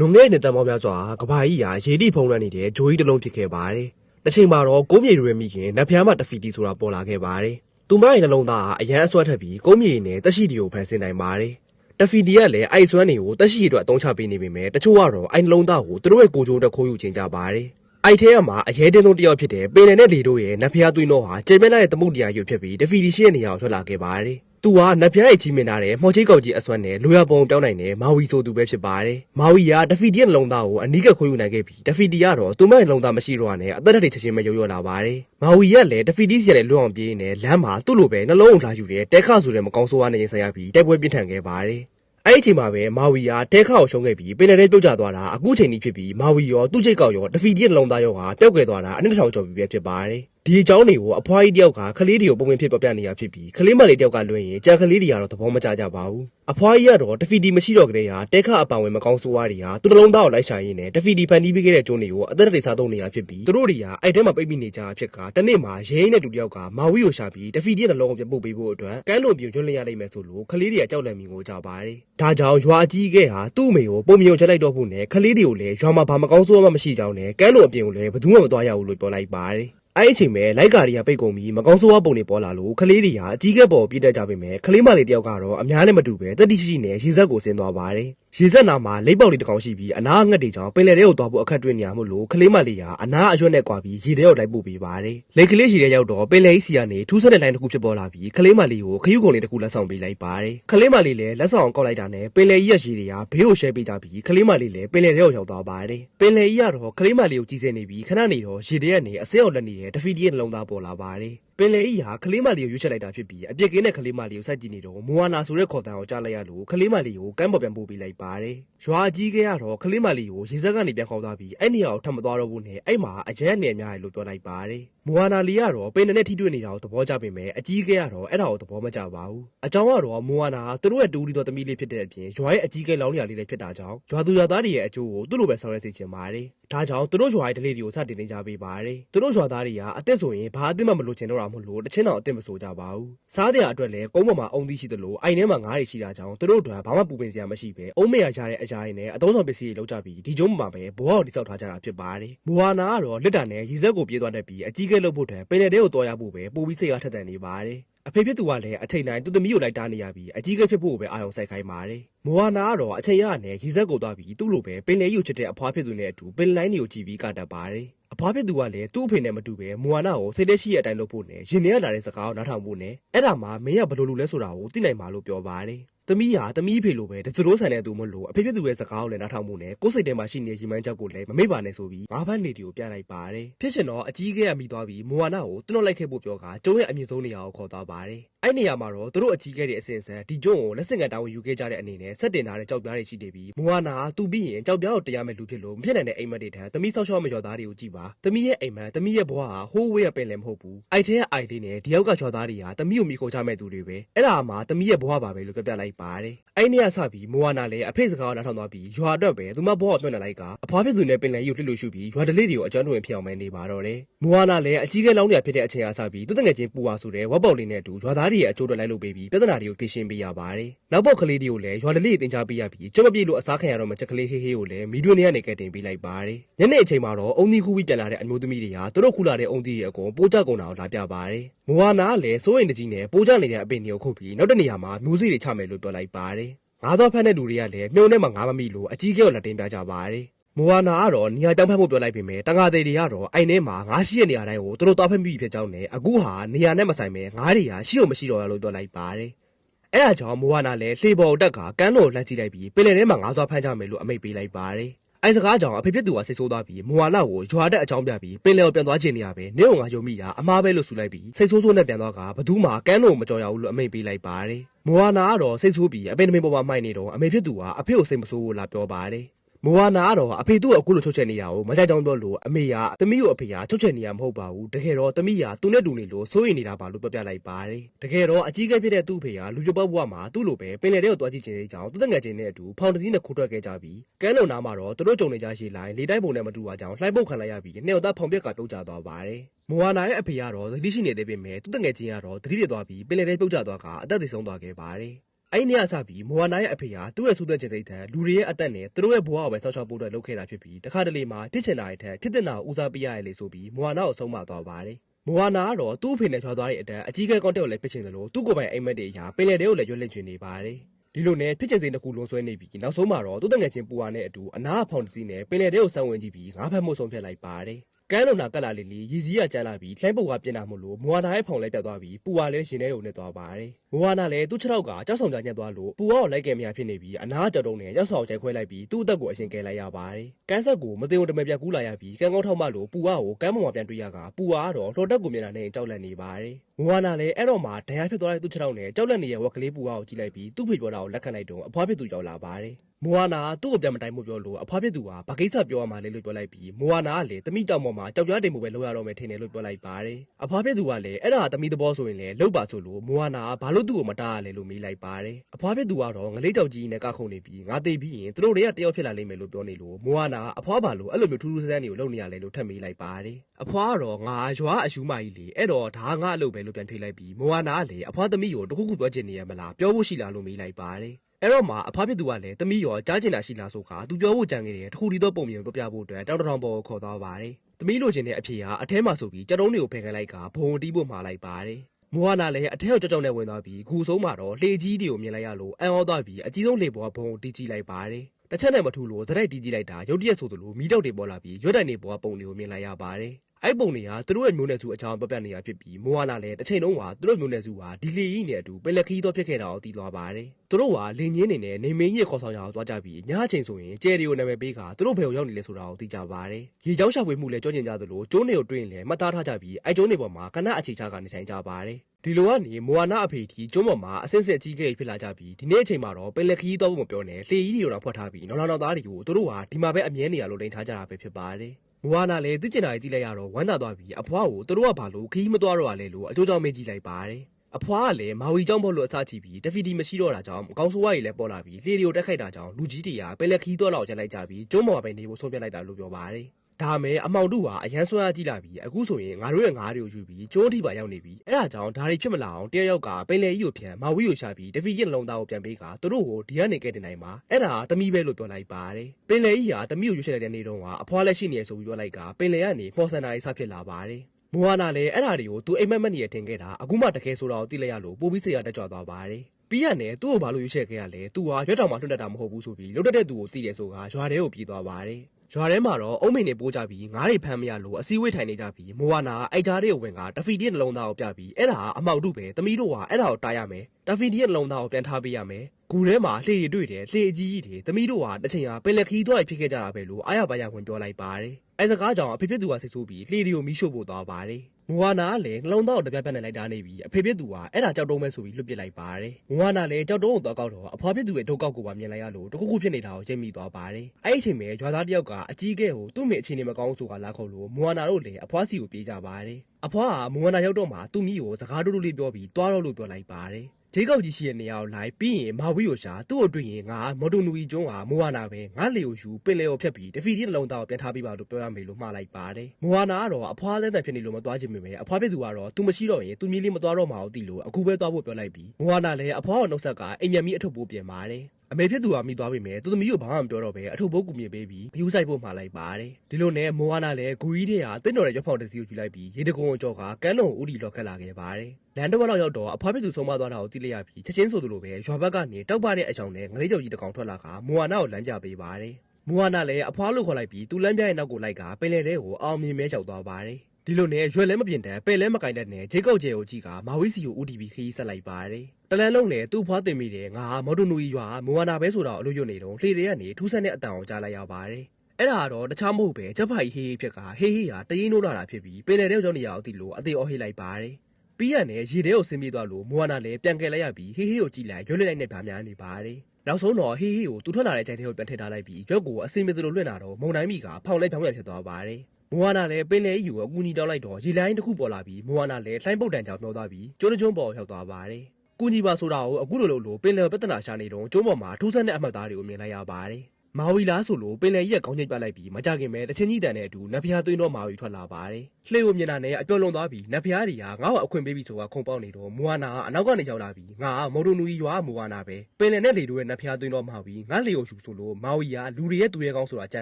လွန်ခဲ့တဲ့နှစ်သက်ပေါင်းများစွာကဘာကြီးဟာရေတိဖုံးလွှမ်းနေတဲ့ဂျိုးကြီးတစ်လုံးဖြစ်ခဲ့ပါတယ်။တစ်ချိန်မှာတော့ကုန်းမြေတွေမိခင်နတ်ဖျားမတဖီတီဆိုတာပေါ်လာခဲ့ပါတယ်။သူမရဲ့နှလုံးသားဟာအရန်အစွမ်းထက်ပြီးကုန်းမြေနဲ့တက်ရှိတီကိုဖန်ဆင်းနိုင်ပါတယ်။တဖီတီကလည်းအိုက်စွမ်းတွေကိုတက်ရှိအတွက်အသုံးချပေးနေပေမဲ့တချို့ကတော့အိုင်နှလုံးသားကိုသူတို့ရဲ့ကိုယ်ကျိုးအတွက်ခိုးယူခြင်းကြပါတယ်။အိုက်ထဲကမှာအရေးတင်းဆုံးတစ်ယောက်ဖြစ်တဲ့ပင်လယ်နဲ့လေတို့ရဲ့နတ်ဖျားသွေးနှောဟာကျေမဲလာရဲ့သမုတ်တရားရွတ်ဖြစ်ပြီးတဖီတီရှိတဲ့နေရာကိုထွက်လာခဲ့ပါတယ်။ သူဟာနတ်ဖျားရဲ့ကြီးမင်းထားတဲ့မော်ချိတ်ကောက်ကြီးအစွမ်းနဲ့လိုရပုံပြောင်းနိုင်တဲ့မာဝီဆိုသူပဲဖြစ်ပါတယ်။မာဝီကတဖီတီရဲ့နှလုံးသားကိုအနီးကပ်ခိုးယူနိုင်ခဲ့ပြီးတဖီတီကတော့သူမရဲ့နှလုံးသားမရှိတော့နဲ့အသက်တက်တွေချက်ချင်းပဲရုံရောလာပါတယ်။မာဝီကလည်းတဖီတီစီရဲ့လွတ်အောင်ပြေးနေလမ်းမှာသူ့လိုပဲနှလုံးကိုလာယူတဲ့တဲခဆိုတဲ့မကောင်းဆိုးဝါးနေရင်ဆက်ရပြီးတိုက်ပွဲပြင်းထန်ခဲ့ပါတယ်။အဲ့ဒီအချိန်မှာပဲမာဝီယာတဲခါကိုရှုံးခဲ့ပြီးပင်လယ်ထဲပြုတ်ကျသွားတာအခုချိန်ကြီးဖြစ်ပြီးမာဝီရောသူ့ချိတ်ကောက်ရောတဖီတီရဲ့နှလုံးသားရောကပျောက်ကွယ်သွားတာအနည်းတစ်ထောင်ကျော်ပြီပဲဖြစ်ပါတယ်။ ဒီအကြောင်းတွေကိုအဖွားကြီးတယောက်ကကလေးတွေကိုပုံမှန်ဖြစ်ပြပြနေရဖြစ်ပြီးကလေးမလေးတယောက်ကလွှင့်ရင်ကြာကလေးတွေကတော့သဘောမကျကြပါဘူး။အဖွားကြီးကတော့တဖီတီမရှိတော့ကြတဲ့ဟာတဲခါအပံဝင်မကောင်းဆိုးဝါးတွေဟာသူ့နှလုံးသားကိုလိုက်ရှာရင်းနဲ့တဖီတီဖန်တီးပေးခဲ့တဲ့ကျိုးတွေကိုအသက်တွေစားသုံးနေရဖြစ်ပြီးသူတို့တွေကအဲ့ထဲမှာပိတ်မိနေကြဖြစ်ကတနေ့မှာရဲင်းနဲ့တူတယောက်ကမာဝီကိုရှာပြီးတဖီတီရဲ့နှလုံးကိုပြပို့ပေးဖို့အတွက်ကမ်းလွန်ပြွကျွန်းလျရလိမ့်မယ်ဆိုလို့ကလေးတွေကကြောက်လန့်မိကိုကြပါတယ်။ဒါကြောင့်ရွာအကြီးအကဲဟာသူ့အမေကိုပုံမြုံချက်လိုက်တော့ဖို့နဲ့ကလေးတွေကိုလည်းရွာမှာဘာမကောင်းဆိုးမှမရှိကြောင်းနဲ့ကမ်းလွန်အပြင်ကိုလည်းဘယ်သူမှမသွားရဘူးလို့ပြောလိုက်ပါတယ်။ အဲ့ဒီအချိန်ပဲလိုက်ကာတွေကပိတ်ကုန်ပြီးမကောင်းဆိုးဝါးပုံတွေပေါ်လာလို့ကလေးတွေဟာအကြီးကဲပေါ်ပြည့်တတ်ကြပေမဲ့ကလေးမလေးတယောက်ကတော့အများနဲ့မတူပဲတက်တိရှိရှိနဲ့ရေစက်ကိုဆင်းသွားပါတယ် ရေစက်နာမှာလိပ်ပေါက်လေးတစ်ကောင်ရှိပြီးအနာငှက်တွေကြောင့်ပင်လယ်ထဲကိုသွားဖို့အခက်တွေ့နေရမို့လို့ကလေးမလေးဟာအနာအရွက်နဲ့ကွာပြီးရေထဲကိုလိုက်ပို့ပေးပါတယ်လိပ်ကလေးရှိတဲ့ရောက်တော့ပင်လယ်ကြီးစီကနေထူးဆန်းတဲ့လိုင်းတစ်ခုဖြစ်ပေါ်လာပြီးကလေးမလေးကိုခရုကုန်လေးတစ်ခုလက်ဆောင်ပေးလိုက်ပါတယ်ကလေးမလေးလည်းလက်ဆောင်ကောက်လိုက်တာနဲ့ပင်လယ်ကြီးရဲ့ရေတွေကဘေးကိုရှဲပေးကြပြီးကလေးမလေးလည်းပင်လယ်ထဲကိုရောက်သွားပါတယ်ပင်လယ်ကြီးကတော့ကလေးမလေးကိုကြီးစဲနေပြီးခဏနေတော့ရေထဲကနေအစဲအောင်လက်နေတဲ့တဖီတီရဲ့နှလုံးသားပေါ်လာပါတယ် ပင်လေဤဟာကလေးမလေးကိုရွေးချယ်လိုက်တာဖြစ်ပြီးအပြစ်ကင်းတဲ့ကလေးမလေးကိုစိုက်ကြည့်နေတော့မိုဟာနာဆိုတဲ့ခေါ်တန်ကိုကြားလိုက်ရလို့ကလေးမလေးကိုကမ်းပေါ်ပြန်ပို့ပေးလိုက်ပါတယ်။ရွာအကြီးကဲကတော့ကလေးမလေးကိုရေစက်ကနေပြန်ခေါ်သွားပြီးအဲ့နေရာကိုထပ်မသွားတော့ဘူးနဲ့အဲ့မှာအကျန်းနဲ့အများကြီးလို့ပြောလိုက်ပါတယ်။ မိုဟာနာလီကတော့ပင်နဲ့ထိတွေ့နေတာကိုသဘောကျပေမဲ့အကြီးကဲကတော့အဲ့ဒါကိုသဘောမကျပါဘူး။အကြောင်းကတော့မိုဟာနာကသူတို့ရဲ့တူရီတော်သမီးလေးဖြစ်တဲ့အပြင်ရွာရဲ့အကြီးကဲလောင်းလျာလေးလည်းဖြစ်တာကြောင့်ရွာသူရွာသားတွေရဲ့အကျိုးကိုသူ့လိုပဲဆောင်ရွက်စေချင်ပါတယ်။ဒါကြောင့်သူတို့ရွာရဲ့ဒလေးတွေကိုစတင်သင်ကြားပေးပါတယ်။သူတို့ရွာသားတွေကအသက်ဆိုရင်ဘာအသစ်မှမလို့ချင်တော့တာမဟုတ်လို့တချင်းတော့အသစ်မဆိုကြပါဘူး။စားတဲ့အအတွက်လည်းကုန်းပေါ်မှာအုံသီးရှိသလိုအိုင်ထဲမှာငါးတွေရှိတာကြောင့်သူတို့အတွက်ဘာမှပူပင်စရာမရှိပဲအုံးမေရရတဲ့အရာတွေနဲ့အသုံးဆောင်ပစ္စည်းတွေလောက်ကြပြီးဒီကျုံးမှာပဲဘဝကိုတိစောက်ထားကြတာဖြစ်ပါတယ်။မူဟာနာကတော့လက်တာနဲ့ရီစက်ကိုပြေးသွားတတ်ပြီးအကြီးကဲလုပ်ဖို့တည်းပင်လယ်ထဲကိုတော်ရဖို့ပဲပို့ပြီးစိတ်အားထက်သန်နေပါတယ်။အဖေဖြစ်သူကလည်းအချိန်တိုင်းသူ့သမီးကိုလိုက်တားနေရပြီးအကြီးကဲဖြစ်ဖို့ပဲအာရုံစိုက်ခိုင်းပါတယ်။မိုဟာနာကတော့အချိန်ရနဲ့ရီစက်ကိုသွားပြီးသူ့လိုပဲပင်လယ်ကြီးကိုချစ်တဲ့အဖွားဖြစ်သူနဲ့အတူပင်လိုင်းတွေကိုကြည့်ပြီးကတတ်ပါတယ်။အဖွားဖြစ်သူကလည်းသူ့အဖေနဲ့မတူပဲမိုဟာနာကိုစိတ်သက်ရှိတဲ့အတိုင်းလုပ်ဖို့နဲ့ရင်ထဲကလာတဲ့စကားကိုနားထောင်ဖို့နဲ့အဲ့ဒါမှမင်းကဘယ်လိုလုပ်လဲဆိုတာကိုသိနိုင်မှာလို့ပြောပါတယ်။ သမီးဟာသမီးဖေလိုပဲတသူတို့ဆန်တဲ့သူမလို့အဖေဖြစ်သူရဲ့စကားကိုလည်းနားထောင်မှုနဲ့ကိုယ်စိတ်ထဲမှာရှိနေတဲ့ရီမန်းချက်ကိုလည်းမမေ့ပါနဲ့ဆိုပြီးငါးဖက်နေတီကိုပြလိုက်ပါတယ်ဖြစ်ရှင်တော့အကြီးကဲကမိသွားပြီးမိုဟာနာကိုတွန်းလိုက်ခဲ့ဖို့ပြောကကျုံးရဲ့အမြင့်ဆုံးနေရာကိုခေါ်သွားပါတယ်အဲ့နေရာမှာတော့သူတို့အကြီးကဲတွေအစင်ဆန်ဒီကျုံကိုလက်စင်ကတာဝန်ယူခဲ့ကြတဲ့အနေနဲ့ဆက်တင်ထားတဲ့ကြောက်ပြားတွေရှိနေပြီးမိုဟာနာကသူ့ပြီးရင်ကြောက်ပြားကိုတရားမဲ့လူဖြစ်လို့မဖြစ်နိုင်တဲ့အိမ်မက်တွေထံသမီးဆောက်ရှောက်မကျော်သားတွေကိုကြည့်ပါသမီးရဲ့အိမ်မက်သမီးရဲ့ဘဝဟာဟိုးဝေးရပင်လည်းမဟုတ်ဘူးအိုက်ထဲကအိုက်လေးနဲ့ဒီယောက်ကကျော်သားတွေဟာသမီးကိုမိခိုချမဲ့သူတွေပဲအဲ့ဒါမှသမီးရဲ့ဘဝပါပဲလို့ပြပြလိုက်ပါတယ်အဲ့နေရစပြီးမိုဟာနာလည်းအဖေစကားကိုနားထောင်သွားပြီးရွာအတွက်ပဲသူမဘဝကိုတွန်းလှန်လိုက်ကအဖွားဖြစ်သူနဲ့ပင်လယ်ကြီးကိုလှစ်လို့ရှုပြီးရွာဒလေးတွေကိုအကျွမ်းတွင်ဖြစ်အောင်မဲနေပါတော့တယ်။မိုဟာနာလည်းအကြီးကဲလောင်းနေဖြစ်တဲ့အချိန်အားစပြီးသူ့တငယ်ချင်းပူပါဆိုတဲ့ဝက်ပေါက်လေးနဲ့အတူရွာသားတွေရဲ့အကျိုးတွေလိုက်လုပ်ပေးပြီးပြဿနာတွေကိုဖြေရှင်းပေးရပါတယ်။နောက်ပေါက်ကလေးတွေကိုလည်းရွာဒလေးတွေတင် जा ပေးရပြီးကျွတ်မပြေလို့အစားခံရတော့မှချက်ကလေးဟေးဟေးကိုလည်းမီးတွင်းထဲကနေကဲတင်ပေးလိုက်ပါတယ်။ညနေအချိန်မှာတော့အုံသီးခူးပြီးပြန်လာတဲ့အမျိုးသမီးတွေဟာသူတို့ခူလာတဲ့အုံသီးတွေအကုန်ပိုးကြကုန်တာကိုလာပြပါတယ်။မိုဟာနာကလည်းစိုးရင်တကြီးနဲ့ပိုးကြနေတဲ့အပင်တွေကိုခုတ်ပြီးနောက်တနေရာမှာမျိုးစေ့တွေချမယ်လို့ပြောလိုက်ပါတယ်။ငါးသောဖက်တဲ့လူတွေကလည်းမြုံထဲမှာငါးမမိလို့အကြီးကဲကိုလက်တင်ပြကြပါတယ်။ မိုဟာနာကတော့နေရာတောင်းဖက်ဖို့ပြောလိုက်ပေမဲ့တန်ဃာသေးတွေကတော့အိုင်ထဲမှာငါးရှိတဲ့နေရာတိုင်းကိုသူတို့တောက်ဖက်မိဖြစ်ကြောင်းနဲ့အခုဟာနေရာနဲ့မဆိုင်ပဲငါးတွေကရှိလို့မရှိတော့ရလို့ပြောလိုက်ပါတယ်။အဲအကြောင်းမိုဟာနာလည်းလှေပေါ်တက်ကကန်းတော်ကိုလှမ်းကြည့်လိုက်ပြီးပင်လယ်ထဲမှာငါးသွားဖမ်းကြမယ်လို့အမိန့်ပေးလိုက်ပါတယ်။အဲစကားကြောင့်အဖေဖြစ်သူကစိတ်ဆိုးသွားပြီးမိုဟာနာကိုရွာတက်အကြောင်းပြပြီးပင်လယ်ကိုပြန်သွားခြင်းနေရပဲနေုံငါယုံမိတာအမားပဲလို့ဆိုလိုက်ပြီးစိတ်ဆိုးဆိုးနဲ့ပြန်သွားကဘသူမှကန်းတော်ကိုမကြော်ရဘူးလို့အမိန့်ပေးလိုက်ပါတယ်။မိုဟာနာကတော့စိတ်ဆိုးပြီးအပင်တမင်ပေါ်မှာမှိုက်နေတော့အမေဖြစ်သူကအဖေကိုစိတ်မဆိုးဘူးလားပြောပါတယ်။ မိုဟာနာကတော့အဖေသူ့ကိုအခုလိုချုပ်ချယ်နေတာကိုမကြိုက်ကြောင်းပြောလို့အမေကသမီးကိုအဖေကချုပ်ချယ်နေရမဟုတ်ပါဘူးတကယ်တော့သမီးကသူနဲ့တူနေလို့စိုးရိမ်နေတာပါလို့ပြောပြလိုက်ပါတယ်တကယ်တော့အကြီးကဲဖြစ်တဲ့သူ့အဖေကလူပြပောက်ဘဝမှာသူ့လိုပဲပင်လယ်ထဲကိုသွားကြည့်ခြင်းကြောင့်သူ့တငယ်ချင်းနဲ့အတူဖောင်တစည်းနဲ့ခိုးထွက်ခဲ့ကြပြီးကမ်းလုံနာမှာတော့သူတို့ကြုံနေကြရှိလိုက်လေတိုက်ပုံနဲ့မတူပါကြောင်းလှိုင်းပုတ်ခံလိုက်ရပြီးနှစ်ယောက်သားဖောင်ပြက်ကတုတ်ကြသွားပါတယ်မိုဟာနာရဲ့အဖေကတော့သတိရှိနေသေးပေမဲ့သူ့တငယ်ချင်းကတော့သတိရသွားပြီးပင်လယ်ထဲပြုတ်ကျသွားကအသက်သေဆုံးသွားခဲ့ပါတယ် အဲ့ဒီနေ့ကစပြီးမိုဟာနာရဲ့အဖေဟာသူ့ရဲ့စူးသွက်ခြင်းစိတ်ထက်လူတွေရဲ့အသက်နဲ့သူတို့ရဲ့ဘဝကိုပဲဆောက်ရှောက်ဖို့အတွက်လုပ်ခဲ့တာဖြစ်ပြီးတခါတလေမှာဖြစ်ချင်တာတွေထက်ဖြစ်တဲ့နာကိုဦးစားပေးရရလေဆိုပြီးမိုဟာနာကိုဆုံးမသွားပါတယ်မိုဟာနာကတော့သူ့အဖေနဲ့ကြွားသွားတဲ့အတန်းအကြီးကဲကောက်တက်ကိုလည်းဖြစ်ချင်တယ်လို့သူ့ကိုယ်ပိုင်အိမ်မက်တွေအရာပင်လယ်တွေကိုလည်းရွက်လင့်ချင်နေပါတယ်ဒီလိုနဲ့ဖြစ်ချင်စိတ်တစ်ခုလုံးဆွဲနေပြီးနောက်ဆုံးမှာတော့သူ့တငယ်ချင်းပူဝါနဲ့အတူအနားဖောင်တစီနဲ့ပင်လယ်တွေကိုဆံဝင်ကြည့်ပြီးငါးဖက်မှုဆုံးဖြတ်လိုက်ပါတယ်ကမ်းလုံနာကက်လာလေးလေးရည်စည်းရကျန်းလာပြီးလှိုင်းပုတ်ကပြင်တာမို့လို့မိုဟာနာရဲ့ဖောင်လည်းပြတ်သွားပြီးပူဝါလည်းရှင်ထဲကိုနဲ့သွားပါတယ်မိုဟာနာလည်းသူ့ခြေထောက်ကကြောက်ဆောင်ကြညက်သွားလို့ပူဝါကိုလိုက်ခဲ့မရဖြစ်နေပြီးအနားကြောက်တုံးနဲ့ရောက်ဆောင်ကျဲခွဲလိုက်ပြီးသူ့အသက်ကိုအရှင်ကယ်လိုက်ရပါတယ်ကန်းဆက်ကိုမသိုံတမပြတ်ကူးလာရပြီးကန်းကောင်းထောက်မှလို့ပူဝါကိုကမ်းပေါ်မှာပြန်တွေ့ရကပူဝါကတော့လှော်တက်ကိုမြင်လာနေကြောက်လန့်နေပါတယ်မိုဟာနာလည်းအဲ့တော့မှဒဏ်ရာဖြစ်သွားတဲ့သူ့ခြေထောက်နဲ့ကြောက်လန့်နေတဲ့ဝက်ကလေးပူဝါကိုကြည့်လိုက်ပြီးသူ့ဖေပြောတာကိုလက်ခံလိုက်တော့အဖွားဖြစ်သူရောက်လာပါတယ်မိုဟာနာသူ့ကိုပြန်မတိုင်မှုပြောလို့အဖွားဖြစ်သူကဘာကိစ္စပြောရမှာလဲလို့ပြောလိုက်ပြီးမိုဟာနာကလည်းတမိတောင်ပေါ်မှာကြောက်ကြွားတင်မှုပဲလုပ်ရတော့မယ်ထင်တယ်လို့ပြောလိုက်ပါတယ်အဖွားဖြစ်သူကလည်းအဲ့ဒါတမိသဘောဆိုရင်လည်းလောက်ပါဆိုလို့မိုဟာနာကဘာလို့သူ့ကိုမတားရလဲလို့မေးလိုက်ပါတယ်အဖွားဖြစ်သူကတော့ငလေးကြောက်ကြီးနဲ့ကခုန်နေပြီးငါသိပြီးရင်သူတို့တွေကတယောက်ဖြစ်လာလိမ့်မယ်လို့ပြောနေလို့မိုဟာနာအဖွားပါလို့အဲ့လိုမျိုးထူးထူးဆန်းဆန်းတွေကိုလုပ်နေရလဲလို့ထပ်မေးလိုက်ပါတယ်အဖွားကတော့ငါရွာအယူမကြီးလေအဲ့တော့ဒါငါအလုပ်ပဲလို့ပြန်ဖြေလိုက်ပြီးမိုဟာနာကလည်းအဖွားသမီးကိုတခုခုပြောချင်နေရမလားပြောဖို့ရှိလားလို့မေးလိုက်ပါတယ်အဲ့တော့မှအဖွားဖြစ်သူကလည်းတမီးရောကြားကျင်တာရှိလားဆိုခါသူပြောဖို့ကြံခဲ့တယ်တခုဒီတော့ပုံမြင်ပြပြဖို့အတွက်တောက်တောင်ပေါ်ကိုခေါ်သွားပါတယ်တမီးလိုချင်တဲ့အဖေဟာအထဲမှာဆိုပြီးကြက်တုံးတွေကိုဖယ်ခိုင်းလိုက်ကဘုံတီးဖို့မှာလိုက်ပါတယ် မိုဟာနာလည်းအထက်ကိုကြောက်ကြောက်နဲ့ဝင်သွားပြီးဂူဆုံးမှာတော့လှေကြီးတွေကိုမြင်လိုက်ရလို့အံ့ဩသွားပြီးအကြီးဆုံးလှေပေါ်ကဘုံကိုတီးကြည့်လိုက်ပါတယ်တစ်ချက်နဲ့မထူလို့သရိုက်တီးကြည့်လိုက်တာရုတ်တရက်ဆိုသလိုမီးတောက်တွေပေါ်လာပြီးရွက်တိုင်တွေပေါ်ကပုံတွေကိုမြင်လိုက်ရပါတယ် အဲ့ပုံတွေကသူတို့ရဲ့မျိုးနွယ်စုအကြောင်းပြပြနေရဖြစ်ပြီးမိုဟာနာလည်းတစ်ချိန်လုံးကသူတို့မျိုးနွယ်စုဟာဒီလေကြီးနဲ့အတူပင်လက်ခီးတော့ဖြစ်ခဲ့တာကိုသိသွားပါတယ်သူတို့ကလင်ကြီးနေနဲ့နေမင်းကြီးခေါ်ဆောင်ရအောင်သွားကြပြီးညအချိန်ဆိုရင်ကျဲတွေကိုနာမည်ပေးကသူတို့ဘယ်ကိုရောက်နေလဲဆိုတာကိုသိကြပါတယ်ရေချောင်းရှာဖွေမှုလည်းကြောကျင်ကြသလိုကျိုးနေကိုတွေ့ရင်လည်းမှတ်သားထားကြပြီးအဲ့ကျိုးနေပေါ်မှာကနအခြေချကနေထိုင်ကြပါတယ်ဒီလိုကနေမိုဟာနာအဖေတီကျုံးပေါ်မှာအစင်းစစ်အကြီးကြီးဖြစ်လာကြပြီးဒီနေ့အချိန်မှာတော့ပင်လက်ခီးတော့မပြောနဲ့လှေကြီးတွေကိုတော့ဖွက်ထားပြီးနောက်နောက်သားတွေကိုသူတို့ဟာဒီမှာပဲအမြဲနေရလို့လိန်ထားကြတာပဲဖြစ်ပါတယ် မိုဟာနာလည်းသိကျင်တာကြီးသိလိုက်ရတော့ဝမ်းသာသွားပြီးအဖွားကိုသူတို့ကဘာလို့ခီးမသွားတော့ရလဲလို့အကျိုးကြောင့်မေးကြည့်လိုက်ပါတယ်အဖွားကလည်းမာဝီကြောင့်ဘောလို့အစချီပြီးတဖီတီမရှိတော့တာကြောင့်အကောင်းဆိုးဝါးကြီးလည်းပေါ်လာပြီးလှေတွေကိုတက်ခိုက်တာကြောင့်လူကြီးတွေကပင်လက်ခီးတော့လောက်ကျန်လိုက်ကြပြီးကျုံးပေါ်မှာပဲနေဖို့ဆုံးဖြတ်လိုက်တာလို့ပြောပါတယ် ဒါမဲ့အမောင်တို့ဟာအရန်ဆွမ်းအားကြီးလာပြီးအခုဆိုရင်ငါတို့ရဲ့ငါးတွေကိုယူပြီးကျိုးထိပါရောက်နေပြီအဲ့ဒါကြောင့်ဒါတွေဖြစ်မလာအောင်တယောက်ယောက်ကပင်လယ်ကြီးကိုပြန်မာဝီကိုရှာပြီးတဖီရဲ့နှလုံးသားကိုပြန်ပေးကသူတို့ကိုဒီကနေကဲတင်နိုင်မှာအဲ့ဒါသမီးပဲလို့ပြောလိုက်ပါတယ်ပင်လယ်ကြီးဟာသမီးကိုယူရှက်လိုက်တဲ့နေ့တုန်းကအဖွားလက်ရှိနေရဆိုပြီးပြောလိုက်ကပင်လယ်ကနေမော်စန်နာကြီးစဖြစ်လာပါတယ်မိုဟာနာလည်းအဲ့ဒါတွေကိုသူအိမ်မက်မက်နေရထင်ခဲ့တာအခုမှတကယ်ဆိုတာကိုသိလိုက်ရလို့ပိုပြီးစိတ်ရတက်ကြွသွားပါတယ်ပြီးရနဲ့သူ့ကိုဘာလို့ရွေးချယ်ခဲ့ရလဲသူဟာရွက်တောင်မှာထွတ်တက်တာမဟုတ်ဘူးဆိုပြီးလုတ်တက်တဲ့သူကိုသိတယ်ဆိုကရွာထဲကိုပြေးသွားပါတယ် ရွာထဲမှာတော့အုံးမိန်နေပိုးကြပြီးငားတွေဖမ်းမရလို့အစည်းအဝေးထိုင်နေကြပြီးမိုဝါနာအိုက်ကြားတွေကိုဝင်ကတဖီတီရဲ့နှလုံးသားကိုပြပြီးအဲ့ဒါအမောက်တုပဲတမီးတို့ကအဲ့ဒါကိုတားရမယ်တဖီတီရဲ့နှလုံးသားကိုပြန်ထားပေးရမယ်ဂူထဲမှာလှေတွေတွေ့တယ်လှေအကြီးကြီးတွေတမီးတို့ကတစ်ချိန်ဟာပင်လက်ခီးသွားဖြစ်ခဲ့ကြတာပဲလို့အားရပါရဝင်ပြောလိုက်ပါတယ်အဲစကားကြောင့်အဖေဖြစ်သူကစိတ်ဆိုးပြီးလှေတွေကိုမီးရှို့ဖို့သွားပါတယ် မဝါနာကလည်းနှလုံးသားကိုတပြက်ပြက်နဲ့လိုက်တားနေပြီးအဖေဖြစ်သူကအဲ့ဒါကြောက်တုံးမဲဆိုပြီးလွတ်ပစ်လိုက်ပါတယ်မဝါနာလည်းကြောက်တုံးကိုသွားကောက်တော့အဖွားဖြစ်သူရဲ့ဒုက္ခကိုပါမြင်လိုက်ရလို့တခုခုဖြစ်နေတာကိုရိပ်မိသွားပါတယ်အဲ့ဒီအချိန်မှာရွာသားတယောက်ကအကြီးကဲကိုသူ့မိအခြေအနေမကောင်းဆိုတာလာခေါ်လို့မဝါနာတို့လည်းအဖွားစီကိုပြေးကြပါတယ်အဖွားကမဝါနာရောက်တော့မှသူ့မိကိုစကားတူတူလေးပြောပြီးတွားတော့လို့ပြောလိုက်ပါတယ် ဂျေကောက်ကြီးရှိတဲ့နေရာကိုလိုက်ပြီးရင်မာဝီကိုရှာသူ့ကိုတွေ့ရင်ငါမော်တိုနူကြီးကျွန်းကမိုဝါနာပဲငါလေကိုယူပင်လေကိုဖြတ်ပြီးတဖီတီနှလုံးသားကိုပြန်ထားပေးပါလို့ပြောရမယ်လို့မှားလိုက်ပါတယ်မိုဝါနာကတော့အဖွားသက်သက်ဖြစ်နေလို့မသွားချင်မိပဲအဖွားဖြစ်သူကတော့သူမရှိတော့ရင်သူမြေးလေးမသွားတော့မှအောင်သိလို့အခုပဲသွားဖို့ပြောလိုက်ပြီးမိုဝါနာလည်းအဖွားကိုနှုတ်ဆက်ကအိမ်မြန်မီအထုပ်ပိုးပြင်ပါတယ် အမေဖြစ်သူကမိသွားပြီမဲ့သူသမီးကိုဘာမှမပြောတော့ပဲအထုပ်ပိုးကူမြင်ပေးပြီးဘယူးဆိုင်ဖို့မှာလိုက်ပါတယ်ဒီလိုနဲ့မိုဝါနာလည်းဂူကြီးတွေကတင်းတော်တဲ့ရွက်ဖောင်တစီကိုယူလိုက်ပြီးရေတကုံကိုကြောကကန်းလုံးကိုဥတီလော်ခတ်လာခဲ့ပါတယ်လန်တော့လောက်ရောက်တော့အဖွားဖြစ်သူဆုံးမသွားတာကိုသိလိုက်ရပြီးချက်ချင်းဆိုသလိုပဲရွာဘက်ကနေတောက်ပတဲ့အချောင်နဲ့ငလေးကြော်ကြီးတစ်ကောင်ထွက်လာကမိုဝါနာကိုလမ်းပြပေးပါတယ်မိုဝါနာလည်းအဖွားလို့ခေါ်လိုက်ပြီးသူလမ်းပြရဲ့နောက်ကိုလိုက်ကပင်လယ်ထဲကိုအောင်မြင်မဲချောက်သွားပါတယ် ဒီလိုနဲ့ ရွက်လဲမပြင်တဲ့ပဲ့လဲမကင်တဲ့နဲ့ ဂျေကောက်ကျဲကိုကြည့်ကမာဝီစီကို UDP ခရီးဆက်လိုက်ပါတယ် တလန်လုံးနဲ့ သူ့ဖွားတင်မိတယ်ငါမော်တိုနူကြီးရွာမိုဝါနာပဲဆိုတော့အလို့ရွတ်နေတော့လှေတွေကနေ ထူးဆန်းတဲ့အတန်အောင်ကြားလိုက်ရပါတယ် အဲ့ဒါတော့ တခြားမဟုတ်ပဲချက်ဖိုက်ဟေးဟေးဖြစ်ကဟေးဟေးဟာ တရင်နိုးလာတာဖြစ်ပြီး ပင်လယ်ထဲရောက်နေရအောင်ဒီလိုအသေးအော်ဟေးလိုက်ပါတယ် ပြီးရနဲ့ ရေထဲကို ဆင်းပြေးသွားလို့ မိုဝါနာလည်း ပြန်ကယ်လိုက်ရပြီး ဟေးဟေးကိုကြည့်လိုက် ရွက်လက်လိုက်နဲ့ ဗာများနေပါတယ် နောက်ဆုံးတော့ ဟေးဟေးကို သူထွက်လာတဲ့ ချိန်ထဲကို ပြန်ထည့်ထားလိုက်ပြီး ရွက်ကိုအစင်မသလို လွှင့်လာတော့ မုံတိုင်းမိကဖောင်လိုက်ဖောင်ပြန်ဖြစ်သွားပါတယ် မိုဝါနာလည်းပင်လယ်ကြီးကိုအကူကြီးတောင်းလိုက်တော့ရေလိုင်းတစ်ခုပေါ်လာပြီးမိုဝါနာလည်းလှိုင်းပုတ်တန်ကြောင်မျောသွားပြီးကျွန်းကျွန်းပေါ်ရောက်သွားပါတယ်။ကူညီပါဆိုတာကိုအခုလိုလိုလိုပင်လယ်ပြဿနာရှာနေတော့ကျုံးပေါ်မှာထူးဆန်းတဲ့အမှတ်သားတွေကိုမြင်လိုက်ရပါတယ်။ မာဝီလားဆိုလို့ ပင်လယ်ကြီးက ခေါင်းချိန်ပြလိုက်ပြီး မကြခင်ပဲတချင်းကြီးတန်တဲ့အတူ နတ်ဖျားသွင်းတော့မာဝီ ထွက်လာပါတယ် လှေကိုမြင်တာနဲ့ အပြော်လွန်သွားပြီး နတ်ဖျားတွေက ငါ့ကိုအခွင့်ပေးပြီးဆိုတာ ခုံပေါက်နေတော့မူဝါနာက အနောက်ကနေ ရောက်လာပြီး ငါက မော်ဒိုနူကြီးရွာမူဝါနာပဲ ပင်လယ်နဲ့လေတို့ရဲ့ နတ်ဖျားသွင်းတော့မာဝီ ငါလေကိုရှူဆိုလို့ မာဝီက လူတွေရဲ့ သူရဲကောင်းဆိုတာကြံ